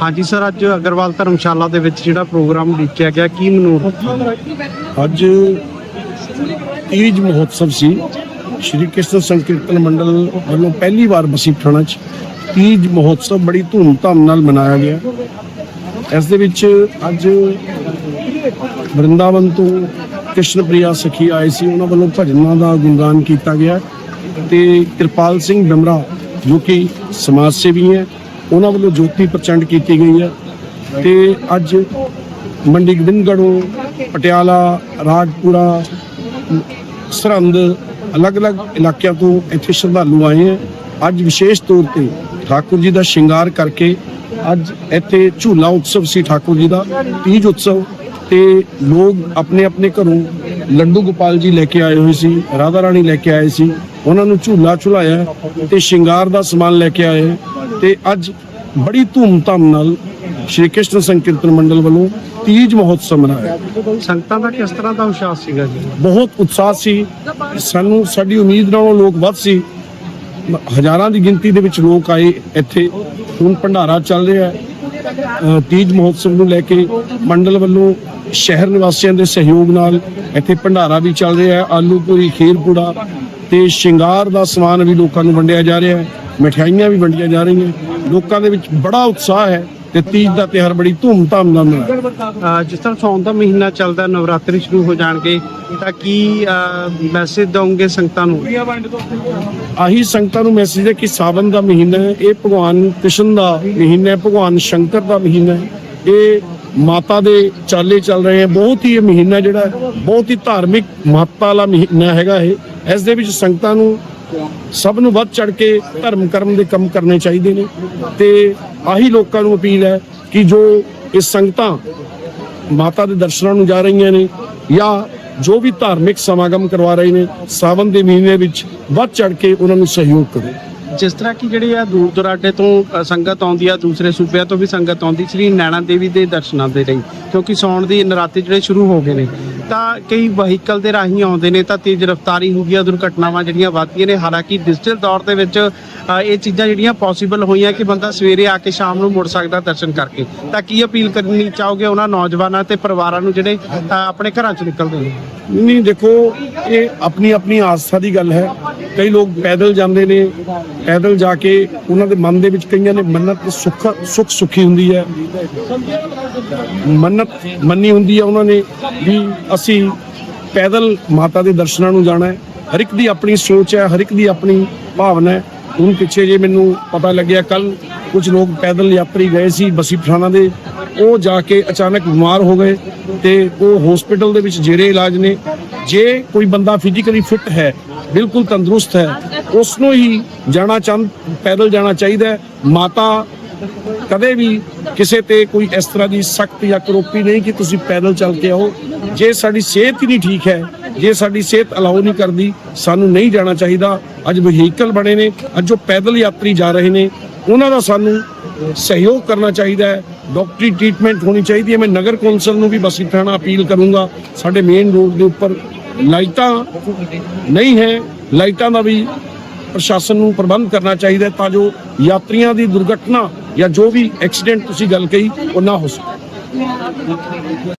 ਹਾਂਜੀ ਸਰ, ਅੱਜ ਅਗਰਵਾਲ ਧਰਮਸ਼ਾਲਾ ਦੇ ਵਿੱਚ ਜਿਹੜਾ ਪ੍ਰੋਗਰਾਮ ਲਿਖਿਆ ਗਿਆ, ਕੀ ਮਨੋਰਥ ਅੱਜ ਤੀਜ ਮਹੋਤਸਵ ਸੀ, ਸ਼੍ਰੀ ਕ੍ਰਿਸ਼ਨ ਸੰਕੀਰਤਨ ਮੰਡਲ ਵੱਲੋਂ ਪਹਿਲੀ ਵਾਰ ਬਸੀ ਪਠਾਣਾ 'ਚ ਤੀਜ ਮਹੋਤਸਵ ਬੜੀ ਧੂਮਧਾਮ ਨਾਲ ਮਨਾਇਆ ਗਿਆ। ਇਸ ਦੇ ਵਿੱਚ ਅੱਜ ਵਰਿੰਦਾਵਨ ਤੋਂ ਕ੍ਰਿਸ਼ਨ ਪ੍ਰਿਆ ਸਖੀ ਆਏ ਸੀ, ਉਹਨਾਂ ਵੱਲੋਂ ਭਜਨਾਂ ਦਾ ਗੁਣਗਾਨ ਕੀਤਾ ਗਿਆ ਤੇ ਕਿਰਪਾਲ ਸਿੰਘ ਡਮਰਾ ਜੋ ਕਿ ਸਮਾਜ ਸੇਵੀ ਹੈ ਉਹਨਾਂ ਵੱਲੋਂ ਜੋਤੀ ਪ੍ਰਚੰਡ ਕੀਤੀ ਗਈ ਹੈ ਤੇ ਅੱਜ ਮੰਡੀ ਗੋਬਿੰਦਗੜ੍ਹੋਂ ਪਟਿਆਲਾ ਰਾਜਪੁਰਾ ਸਰਹੰਦ, ਅਲੱਗ-ਅਲੱਗ ਇਲਾਕਿਆਂ ਤੋਂ ਇੱਥੇ ਸ਼ਰਧਾਲੂ ਆਏ ਹੈ। ਅੱਜ ਵਿਸ਼ੇਸ਼ ਤੌਰ ਤੇ ਠਾਕੁਰ ਜੀ ਦਾ ਸ਼ਿੰਗਾਰ ਕਰਕੇ ਅੱਜ ਇੱਥੇ ਝੂਲਾ ਉਤਸਵ ਸੀ ਠਾਕੁਰ ਜੀ ਦਾ, ਤੀਜ ਉਤਸਵ ਤੇ ਲੋਕ ਆਪਣੇ ਆਪਣੇ ਘਰੋਂ ਲੱਡੂ ਗੋਪਾਲ ਜੀ ਲੈ ਕੇ ਆਏ ਹੋਏ ਸੀ ਰਾਧਾ ਰਾਣੀ ਲੈ ਕੇ ਆਏ ਸੀ ਉਹਨਾਂ ਨੂੰ ਝੂਲਾ ਝੁਲਾਇਆ ਤੇ ਸ਼ਿੰਗਾਰ ਦਾ ਸਮਾਨ ਲੈ ਕੇ ਆਏ ਤੇ ਅੱਜ ਬੜੀ ਧੂਮਧਾਮ ਨਾਲ ਸ਼੍ਰੀ ਕ੍ਰਿਸ਼ਨ ਸੰਕੀਰਤਨ ਮੰਡਲ ਵੱਲੋਂ ਤੀਜ ਮਹੋਤਸਵ ਮਨਾਇਆ। ਸੰਗਤਾਂ ਦਾ ਕਿਸ ਤਰ੍ਹਾਂ ਦਾ ਉਤਸ਼ਾਹ ਸੀਗਾ ਜੀ? ਬਹੁਤ ਉਤਸ਼ਾਹ ਸੀ। ਸਾਨੂੰ ਸਾਡੀ ਉਮੀਦ ਨਾਲੋਂ ਲੋਕ ਵੱਧ ਸੀ। ਹਜ਼ਾਰਾਂ ਦੀ ਗਿਣਤੀ ਦੇ ਵਿੱਚ ਲੋਕ ਆਏ ਇੱਥੇ। ਹੁਣ ਭੰਡਾਰਾ ਚੱਲ ਰਿਹਾ ਹੈ। ਤੀਜ ਮਹੋਤਸਵ ਨੂੰ ਲੈ ਕੇ ਮੰਡਲ ਵੱਲੋਂ ਸ਼ਹਿਰ ਨਿਵਾਸੀਆਂ ਦੇ ਸਹਿਯੋਗ ਨਾਲ ਇੱਥੇ ਭੰਡਾਰਾ ਵੀ ਚੱਲ ਰਿਹਾ ਹੈ ਆਲੂ ਪੂਰੀ ਖੀਰ ਪੂੜਾ ਤੇ ਸ਼ਿੰਗਾਰ ਦਾ ਸਮਾਨ ਵੀ ਲੋਕਾਂ ਨੂੰ ਵੰਡਿਆ ਜਾ ਰਿਹਾ ਹੈ ਮਠਿਆਈਆਂ ਵੀ ਵੰਡੀਆਂ ਜਾ ਰਹੀਆਂ ਲੋਕਾਂ ਦੇ ਵਿੱਚ ਬੜਾ ਉਤਸ਼ਾਹ ਹੈ ਤੇ ਤੀਜ ਦਾ ਤਿਉਹਾਰ ਬੜੀ ਧੂਮਧਾਮ ਨਾਲ ਮਨਾਇਆ ਜਿਸ ਤਰ੍ਹਾਂ ਸੌਣ ਦਾ ਮਹੀਨਾ ਚੱਲਦਾ ਨਵਰਾਤਰੀ ਸ਼ੁਰੂ ਹੋ ਜਾਣਗੇ ਤਾਂ ਕੀ ਮੈਸੇਜ ਦਵੋਗੇ ਸੰਗਤਾਂ ਨੂੰ? ਆਹੀ ਸੰਗਤਾਂ ਨੂੰ ਮੈਸੇਜ ਹੈ ਕਿ ਸਾਵਨ ਦਾ ਮਹੀਨਾ ਹੈ ਇਹ ਭਗਵਾਨ ਕ੍ਰਿਸ਼ਨ ਦਾ ਮਹੀਨਾ ਹੈ ਭਗਵਾਨ ਸ਼ੰਕਰ ਦਾ ਮਹੀਨਾ ਹੈ ਇਹ ਮਾਤਾ ਦੇ ਚਾਲੇ ਚੱਲ ਰਹੇ ਹੈ। ਬਹੁਤ ਹੀ ਇਹ ਮਹੀਨਾ ਜਿਹੜਾ ਬਹੁਤ ਹੀ ਧਾਰਮਿਕ ਮਹੱਤਤਾ ਵਾਲਾ ਮਹੀਨਾ ਹੈਗਾ ਇਹ। ਇਸ ਦੇ ਵਿੱਚ ਸੰਗਤਾਂ ਨੂੰ ਸਭ ਨੂੰ ਵੱਧ ਚੜ ਕੇ ਧਰਮ ਕਰਮ ਦੇ ਕੰਮ ਕਰਨੇ ਚਾਹੀਦੇ ਨੇ। ਤੇ ਆਹੀ ਲੋਕਾਂ ਨੂੰ ਅਪੀਲ ਹੈ ਕਿ ਜੋ ਇਹ ਸੰਗਤਾਂ ਮਾਤਾ ਦੇ ਦਰਸ਼ਨਾਂ ਨੂੰ ਜਾ ਰਹੀਆਂ ਨੇ ਜਾਂ ਜੋ ਵੀ ਧਾਰਮਿਕ ਸਮਾਗਮ ਕਰਵਾ ਰਹੇ ਨੇ, ਸਾਵਨ ਦੇ ਮਹੀਨੇ ਵਿੱਚ ਵੱਧ ਚੜ ਕੇ ਉਹਨਾਂ ਨੂੰ ਸਹਿਯੋਗ ਕਰੋ। ਜਿਸ ਤਰ੍ਹਾਂ ਕਿ ਜਿਹੜੀ ਆ ਦੂਰ ਦੁਰਾਡੇ ਤੋਂ ਸੰਗਤ ਆਉਂਦੀ ਆ ਦੂਸਰੇ ਸੂਬਿਆਂ ਤੋਂ ਵੀ ਸੰਗਤ ਆਉਂਦੀ, ਸ੍ਰੀ ਨੈਣਾ ਦੇਵੀ ਦੇ ਦਰਸ਼ਨਾਂ ਦੇ ਲਈ, ਕਿਉਂਕਿ ਸੌਣ ਦੀ ਨਰਾਤੇ ਜਿਹੜੇ ਸ਼ੁਰੂ ਹੋ ਗਏ ਨੇ, ਤਾਂ ਕਈ ਵਹੀਕਲ ਦੇ ਰਾਹੀਂ ਆਉਂਦੇ ਨੇ, ਤਾਂ ਤੇਜ਼ ਰਫ਼ਤਾਰੀ ਹੁੰਦੀ ਆ, ਦੁਰਘਟਨਾਵਾਂ ਜਿਹੜੀਆਂ ਵੱਧਦੀਆਂ ਨੇ, ਹਾਲਾਂਕਿ ਡਿਜੀਟਲ ਦੌਰ ਦੇ ਵਿੱਚ ਇਹ ਚੀਜ਼ਾਂ ਜਿਹੜੀਆਂ ਪੋਸੀਬਲ ਹੋਈਆਂ ਕਿ ਬੰਦਾ ਸਵੇਰੇ ਆ ਕੇ ਸ਼ਾਮ ਨੂੰ ਮੁੜ ਸਕਦਾ ਦਰਸ਼ਨ ਕਰਕੇ, ਤਾਂ ਕੀ ਅਪੀਲ ਕਰਨੀ ਚਾਹੋਗੇ ਉਹਨਾਂ ਨੌਜਵਾਨਾਂ ਤੇ ਪਰਿਵਾਰਾਂ ਨੂੰ ਜਿਹੜੇ ਆਪਣੇ ਘਰਾਂ ਚ ਨਿਕਲਦੇ ਨੇ? ਨਹੀਂ, ਦੇਖੋ, ਇਹ ਆਪਣੀ ਆਪਣੀ ਆਸਥਾ ਦੀ ਗੱਲ ਹੈ। ਕਈ ਲੋਕ ਪੈਦਲ ਜਾਂਦੇ ਨੇ, ਪੈਦਲ ਜਾ ਕੇ ਉਹਨਾਂ ਦੇ ਮਨ ਦੇ ਵਿੱਚ ਕਈਆਂ ਨੇ ਮੰਨਤ ਸੁੱਖ ਸੁੱਖ ਸੁਖੀ ਹੁੰਦੀ ਹੈ। ਮੰਨਤ ਮੰਨੀ ਹੁੰਦੀ ਹੈ ਉਹਨਾਂ ਨੇ ਵੀ ਅਸੀਂ ਪੈਦਲ ਮਾਤਾ ਦੇ ਦਰਸ਼ਨਾਂ ਨੂੰ ਜਾਣਾ ਹੈ। ਹਰ ਇੱਕ ਦੀ ਆਪਣੀ ਸੋਚ ਹੈ, ਹਰ ਇੱਕ ਦੀ ਆਪਣੀ ਭਾਵਨਾ ਹੈ। ਹੁਣ ਪਿੱਛੇ ਜੇ ਮੈਨੂੰ ਪਤਾ ਲੱਗਿਆ, ਕੱਲ ਕੁਝ ਲੋਕ ਪੈਦਲ ਯਾਤਰੀ ਗਏ ਸੀ ਬਸੀ ਪਠਾਣਾ ਦੇ। ਉਹ ਜਾ ਕੇ ਅਚਾਨਕ ਬਿਮਾਰ ਹੋ ਗਏ ਤੇ ਉਹ ਹਸਪੀਟਲ ਦੇ ਵਿੱਚ ਜੇਰੇ ਇਲਾਜ ਨੇ। ਜੇ ਕੋਈ ਬੰਦਾ ਫਿਜ਼ੀਕਲੀ ਫਿੱਟ ਹੈ ਬਿਲਕੁਲ ਤੰਦਰੁਸਤ ਹੈ। ਉਸ ਨੂੰ ਹੀ ਜਾਣਾ ਚੰਦ ਪੈਦਲ ਜਾਣਾ ਚਾਹੀਦਾ ਹੈ। ਮਾਤਾ ਕਦੇ ਵੀ ਕਿਸੇ ਤੇ ਕੋਈ ਇਸ ਤਰ੍ਹਾਂ ਦੀ ਸਖਤ ਜਾਂ ਕਰੋਪੀ ਨਹੀਂ ਕਿ ਤੁਸੀਂ ਪੈਦਲ ਚੱਲ ਕੇ ਆਓ। ਜੇ ਸਾਡੀ ਸਿਹਤ ਹੀ ਨਹੀਂ ਠੀਕ ਹੈ, ਜੇ ਸਾਡੀ ਸਿਹਤ ਅਲਾਉ ਨਹੀਂ ਕਰਦੀ, ਸਾਨੂੰ ਨਹੀਂ ਜਾਣਾ ਚਾਹੀਦਾ। ਅੱਜ ਵਹੀਕਲ ਬਣੇ ਨੇ, ਅੱਜ ਜੋ ਪੈਦਲ ਯਾਤਰੀ ਜਾ ਰਹੇ ਨੇ। ਉਹਨਾਂ ਦਾ ਸਾਨੂੰ ਸਹਿਯੋਗ ਕਰਨਾ ਚਾਹੀਦਾ ਹੈ। ਡਾਕਟਰੀ ਟ੍ਰੀਟਮੈਂਟ ਹੋਣੀ ਚਾਹੀਦੀ ਹੈ। ਮੈਂ ਨਗਰ ਕੌਂਸਲ ਨੂੰ ਵੀ ਬਸੀ ਪਠਾਣਾ ਅਪੀਲ ਕਰੂੰਗਾ। ਸਾਡੇ ਮੇਨ ਰੋਡ ਦੇ ਉੱਪਰ ਲਾਈਟਾਂ ਨਹੀਂ ਹੈ। ਲਾਈਟਾਂ ਦਾ ਵੀ ਪ੍ਰਸ਼ਾਸਨ ਨੂੰ ਪ੍ਰਬੰਧ ਕਰਨਾ ਚਾਹੀਦਾ ਤਾਂ ਜੋ ਯਾਤਰੀਆਂ ਦੀ ਦੁਰਘਟਨਾ ਜਾਂ ਜੋ ਵੀ ਐਕਸੀਡੈਂਟ ਤੁਸੀਂ ਗੱਲ ਕਹੀ, ਉਹ ਨਾ ਹੋ ਸਕੇ।